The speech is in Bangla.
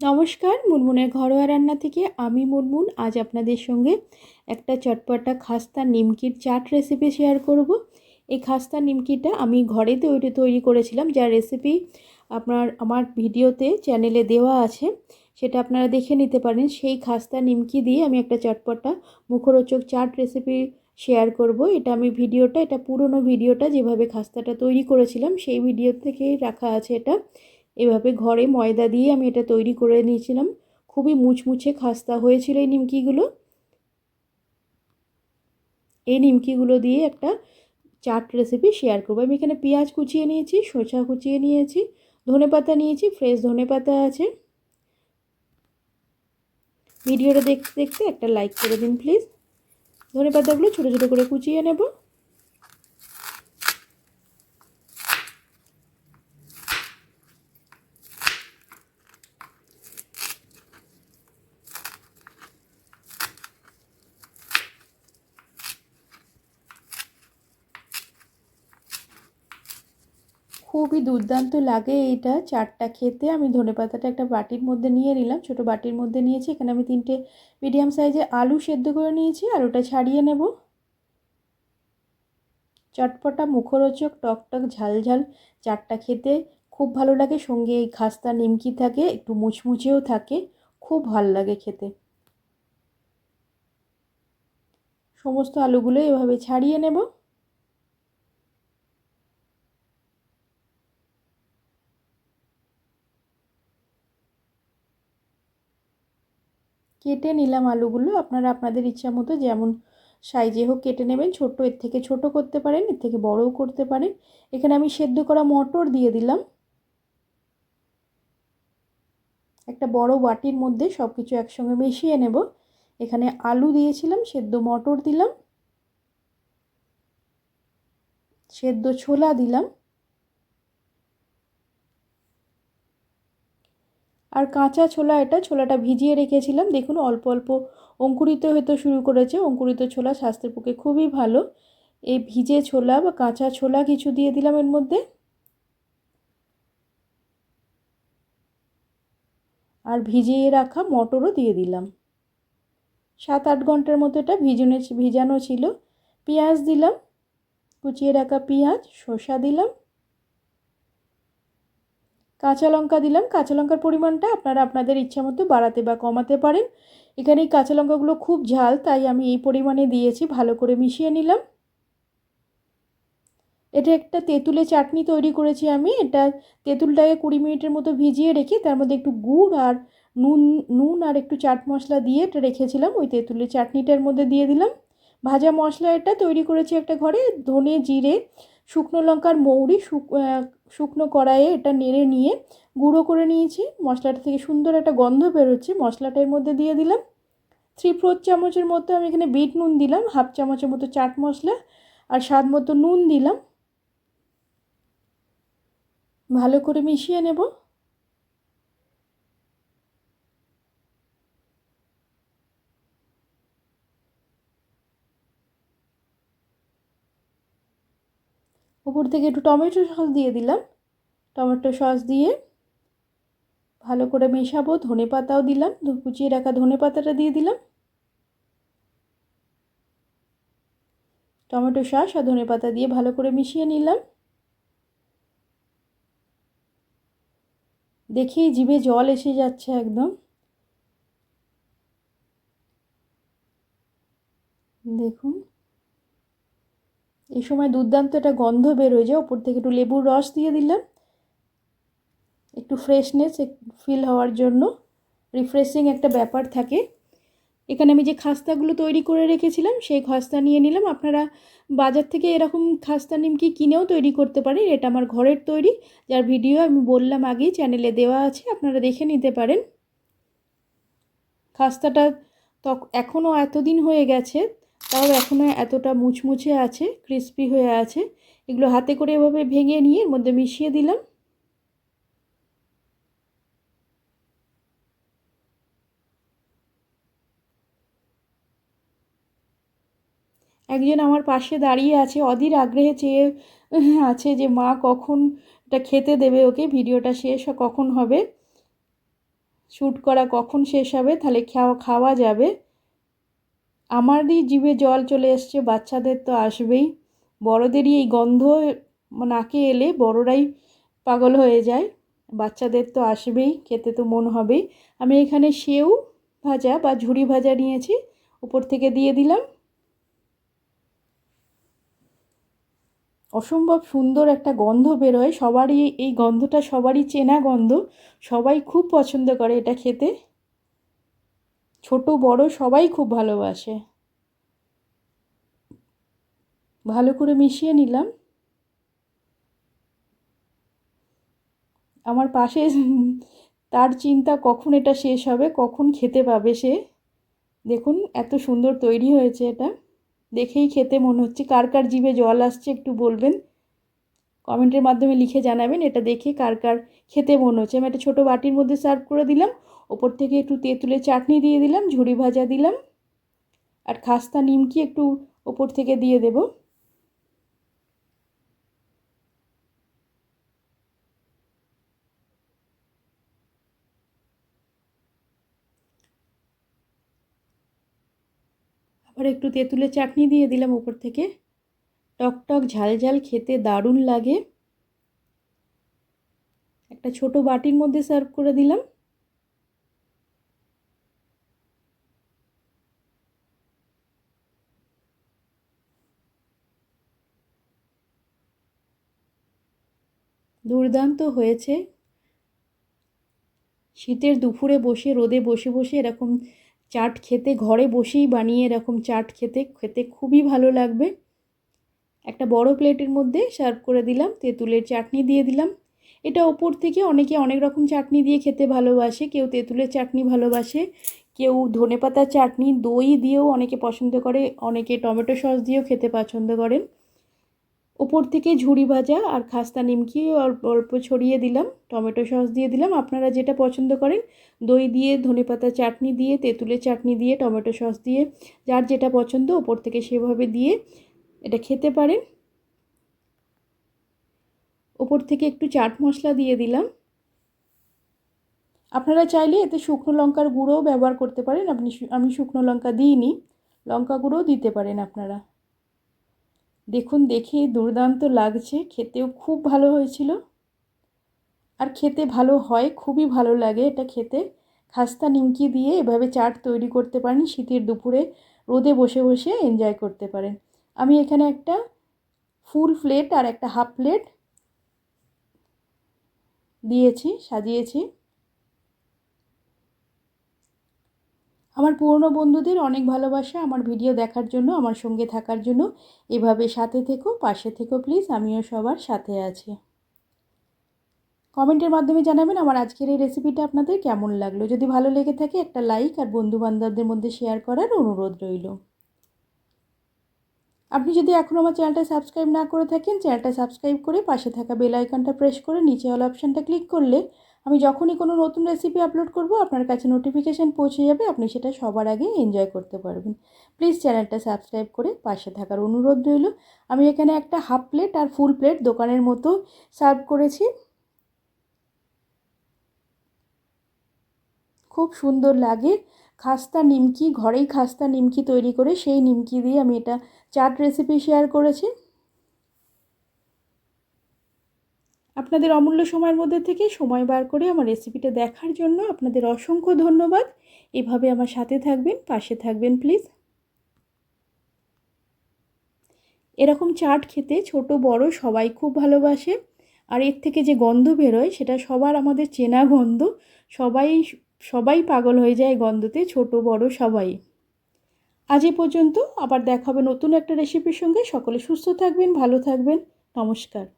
নমস্কার, মুনমুনের ঘরোয়া রান্না থেকে আমি মুনমুন। আজ আপনাদের সঙ্গে একটা চটপটা খাস্তা নিমকির চাট রেসিপি শেয়ার করব। এই খাস্তা নিমকিটা আমি ঘরে তৈরি তৈরি করেছিলাম, যার রেসিপি আপনার, আমার ভিডিওতে চ্যানেলে দেওয়া আছে। সেটা আপনারা দেখে নিতে পারেন। সেই খাস্তা নিমকি দিয়ে আমি একটা চটপটা মুখরোচক চাট রেসিপি শেয়ার করব। এটা আমি ভিডিওটা, এটা পুরনো ভিডিওটা যেভাবে খাস্তাটা তৈরি করেছিলাম, সেই ভিডিও থেকেই রাখা আছে এটা। এভাবে ঘরে ময়দা দিয়ে আমি এটা তৈরি করে নিয়েছিলাম। খুবই মুচমুচে খাস্তা হয়েছিল এই নিমকিগুলো। এই নিমকিগুলো দিয়ে একটা চাট রেসিপি শেয়ার করব। আমি এখানে পেঁয়াজ কুচিয়ে নিয়েছি, শসা কুচিয়ে নিয়েছি ধনে পাতা নিয়েছি ফ্রেশ ধনে পাতা আছে। ভিডিওটা দেখতে দেখতে একটা লাইক করে দিন প্লিজ ধনে পাতাগুলো ছোটো ছোটো করে কুচিয়ে নেব। খুবই দুর্দান্ত লাগে এইটা। চারটা খেতে আমি ধনে পাতাটা একটা বাটির মধ্যে নিয়ে নিলাম। ছোট বাটির মধ্যে নিয়েছি। এখানে আমি তিনটে মিডিয়াম সাইজে আলু সেদ্ধ করে নিয়েছি আর ওটা ছাড়িয়ে নেব। চটপটা মুখরোচক টকটক ঝাল ঝাল চারটা খেতে খুব ভালো লাগে। সঙ্গে এই খাস্তা নিমকি থাকে, একটু মুচমুচেও থাকে। খুব ভালো লাগে খেতে। সমস্ত আলুগুলো এভাবে ছাড়িয়ে নেব। কেটে নিলাম আলুগুলো। আপনারা আপনাদের ইচ্ছা মতো যেমন সাইজে হোক কেটে নেবেন। ছোট এর থেকে ছোট করতে পারেন, এর থেকে বড়ও করতে পারেন। এখানে আমি সেদ্ধ করা মটর দিয়ে দিলাম। একটা বড় বাটির মধ্যে সব কিছু একসঙ্গে মিশিয়ে নেব। এখানে আলু দিয়েছিলাম, সেদ্ধ মটর দিলাম। সেদ্ধ ছোলা দিলাম। আর কাঁচা ছোলা এটা, ছোলাটা ভিজিয়ে রেখেছিলাম। দেখুন, অল্প অল্প অঙ্কুরিত হতে শুরু করেছে। অঙ্কুরিত ছোলা স্বাস্থ্যের পক্ষে খুবই ভালো। এই ভিজে ছোলা বা কাঁচা ছোলা কিছু দিয়ে দিলাম এর মধ্যে। আর ভিজিয়ে রাখা মটরও দিয়ে দিলাম। সাত আট ঘণ্টার মতো এটা ভিজনে, ভিজানো ছিল। পেঁয়াজ দিলাম, কুচিয়ে রাখা পেঁয়াজ, শসা দিলাম। কাঁচা লঙ্কা দিলাম। কাঁচা লঙ্কার পরিমাণটা আপনারা আপনাদের ইচ্ছা মতো বাড়াতে বা কমাতে পারেন। এখানে এই কাঁচা লঙ্কাগুলো খুব ঝাল, তাই আমি এই পরিমাণে দিয়েছি, ভালো করে মিশিয়ে নিলাম। এটা একটা তেঁতুলে চাটনি তৈরি করেছি আমি। এটা তেঁতুলটাকে কুড়ি মিনিটের মতো ভিজিয়ে রেখে তার মধ্যে একটু গুড় আর নুন নুন আর একটু চাট মশলা দিয়ে এটা রেখেছিলাম। ওই তেঁতুলের চাটনিটার মধ্যে দিয়ে দিলাম। ভাজা মশলা এটা তৈরি করেছি একটা ঘরে ধনে, জিরে শুকনো লঙ্কার মৌরি শুকনো কড়াইয়ে এটা নেড়ে নিয়ে গুঁড়ো করে নিয়েছি। মশলাটা থেকে সুন্দর একটা গন্ধ বেরোচ্ছে। মশলাটার মধ্যে দিয়ে দিলাম। থ্রি ফোর চামচের মতো আমি এখানে বিট নুন দিলাম, হাফ চামচের মতো চাট মশলা আর স্বাদ মতো নুন দিলাম। ভালো করে মিশিয়ে নেব। উপর থেকে একটু টমেটো সস দিয়ে দিলাম। টমেটো সস দিয়ে ভালো করে মেশাবো, ধনে পাতাও দিলাম, কুচিয়ে রাখা ধনে পাতাটা দিয়ে দিলাম। টমেটো সস আর ধনে পাতা দিয়ে ভালো করে মিশিয়ে নিলাম। দেখি জিভে জল এসে যাচ্ছে একদম। দেখুন এই সময় দুর্দান্ত একটা গন্ধ বেরোয় যায় ওপর থেকে একটু লেবুর রস দিয়ে দিলাম। একটু ফ্রেশনেস ফিল হওয়ার জন্য। রিফ্রেশিং একটা ব্যাপার থাকে। এখানে আমি যে খাস্তাগুলো তৈরি করে রেখেছিলাম, সেই খাস্তা নিয়ে নিলাম। আপনারা বাজার থেকে এরকম খাস্তা নিমকি কিনেও তৈরি করতে পারেন। এটা আমার ঘরের তৈরি, যার ভিডিও আমি বললাম আগেই, চ্যানেলে দেওয়া আছে, আপনারা দেখে নিতে পারেন। খাস্তাটা তখ এখনও এতদিন হয়ে গেছে তাও এখনও এতটা মুচমুচে আছে ক্রিস্পি হয়ে আছে। এগুলো হাতে করে এভাবে ভেঙে নিয়ে এর মধ্যে মিশিয়ে দিলাম। একজন আমার পাশে দাঁড়িয়ে আছে, অধীর আগ্রহে চেয়ে আছে যে, মা, কখন এটা খেতে দেবে ওকে? ভিডিওটা শেষ কখন হবে? শ্যুট করা কখন শেষ হবে? তাহলে খাওয়া খাওয়া যাবে। আমারই জিভে জল চলে এসছে, বাচ্চাদের তো আসবেই। বড়দেরই এই গন্ধ নাকে এলে বড়রাই পাগল হয়ে যায়, বাচ্চাদের তো আসবেই, খেতে তো মন হবেই। আমি এখানে সেউ ভাজা বা ঝুড়ি ভাজা নিয়েছি, উপর থেকে দিয়ে দিলাম। অসম্ভব সুন্দর একটা গন্ধ বেরোয়, সবারই এই গন্ধটা সবারই চেনা গন্ধ, সবাই খুব পছন্দ করে এটা খেতে। ছোট, বড় সবাই খুব ভালোবাসে। ভালো করে মিশিয়ে নিলাম। আমার পাশে তার চিন্তা কখন এটা শেষ হবে, কখন খেতে পাবে সে। দেখুন, এত সুন্দর তৈরি হয়েছে এটা। দেখেই খেতে মনে হচ্ছে। কার কার জিভে জল আসছে একটু বলবেন? কমেন্টের মাধ্যমে লিখে জানাবেন। এটা দেখে কার কার খেতে মনে হচ্ছে। আমি একটা ছোটো বাটির মধ্যে সার্ভ করে দিলাম। ওপর থেকে একটু তেঁতুলের চাটনি দিয়ে দিলাম ঝুড়ি ভাজা দিলাম, আর খাস্তা নিমকি একটু ওপর থেকে দিয়ে দেবো। আবার একটু তেঁতুলের চাটনি দিয়ে দিলাম উপর থেকে। টক টক, ঝাল ঝাল, খেতে দারুণ লাগে। একটা ছোট বাটির মধ্যে সার্ভ করে দিলাম। দুর্দান্ত হয়েছে। শীতের দুপুরে বসে, রোদে বসে বসে এরকম চাট খেতে, ঘরে বসেই বানিয়ে এরকম চাট খেতে খেতে খুবই ভালো লাগবে। একটা বড় প্লেটের মধ্যে সার্ভ করে দিলাম, তেঁতুলের চাটনি দিয়ে দিলাম। এটা ওপর থেকে অনেকে অনেক রকম চাটনি দিয়ে খেতে ভালোবাসে, কেউ তেঁতুলের চাটনি ভালোবাসে, কেউ ধনেপাতার চাটনি, দই দিয়েও অনেকে পছন্দ করে, অনেকে টমেটো সস দিয়েও খেতে পছন্দ করেন। ওপর থেকে ঝুড়ি ভাজা আর খাস্তা নিমকি অল্প অল্প ছড়িয়ে দিলাম, টমেটো সস দিয়ে দিলাম। আপনারা যেটা পছন্দ করেন, দই দিয়ে ধনেপাতা চাটনি দিয়ে, তেঁতুলের চাটনি দিয়ে, টমেটো সস দিয়ে, যার যেটা পছন্দ ওপর থেকে সেভাবে দিয়ে এটা খেতে পারেন। ওপর থেকে একটু চাট মশলা দিয়ে দিলাম। আপনারা চাইলে এতে শুকনো লঙ্কার গুঁড়োও ব্যবহার করতে পারেন। আপনি আমি শুকনো লঙ্কা দিইনি, লঙ্কা গুঁড়োও দিতে পারেন আপনারা। দেখুন দেখে দুর্দান্ত লাগছে। খেতেও খুব ভালো হয়েছিল। আর খেতে ভালো হয়, খুবই ভালো লাগে এটা খেতে। খাস্তা নিমকি দিয়ে এভাবে চাট তৈরি করতে পারেন, শীতের দুপুরে রোদে বসে বসে এনজয় করতে পারেন। আমি এখানে একটা ফুল প্লেট আর একটা হাফ প্লেট দিয়েছি, সাজিয়েছি। আমার পুরনো বন্ধুদের অনেক ভালোবাসা, আমার ভিডিও দেখার জন্য, আমার সঙ্গে থাকার জন্য। এভাবে সাথে থেকো, পাশে থেকো প্লিজ আমিও সবার সাথে আছি। কমেন্টের মাধ্যমে জানাবেন আমার আজকের এই রেসিপিটা আপনাদের কেমন লাগল। যদি ভালো লেগে থাকে একটা লাইক আর বন্ধুবান্ধবদের মধ্যে শেয়ার করার অনুরোধ রইল। আপনি যদি এখনও আমার চ্যানেলটা সাবস্ক্রাইব না করে থাকেন চ্যানেলটা সাবস্ক্রাইব করে পাশে থাকা বেল আইকনটা প্রেস করে নিচে অল অপশানটা ক্লিক করলে আমি যখনই কোনো নতুন রেসিপি আপলোড করব, আপনার কাছে নোটিফিকেশান পৌঁছে যাবে, আপনি সেটা সবার আগে এনজয় করতে পারবেন। প্লিজ চ্যানেলটা সাবস্ক্রাইব করে পাশে থাকার অনুরোধ রইল। আমি এখানে একটা হাফ প্লেট আর ফুল প্লেট দোকানের মতো সার্ভ করেছি। খুব সুন্দর লাগে। খাস্তা নিমকি, ঘরেই খাস্তা নিমকি তৈরি করে সেই নিমকি দিয়ে আমি এটা চাট রেসিপি শেয়ার করেছি। আপনাদের অমূল্য সময়ের মধ্যে থেকে সময় বার করে আমার রেসিপিটা দেখার জন্য আপনাদের অসংখ্য ধন্যবাদ। এভাবে আমার সাথে থাকবেন, পাশে থাকবেন প্লিজ এরকম চাট খেতে ছোট, বড় সবাই খুব ভালোবাসে। আর এর থেকে যে গন্ধ বেরোয় সেটা সবার আমাদের চেনা গন্ধ। সবাই সবাই পাগল হয়ে যায় গন্ধতে, ছোট, বড় সবাই। আজ এ পর্যন্ত আবার দেখা হবে নতুন একটা রেসিপির সঙ্গে। সকলে সুস্থ থাকবেন, ভালো থাকবেন। নমস্কার।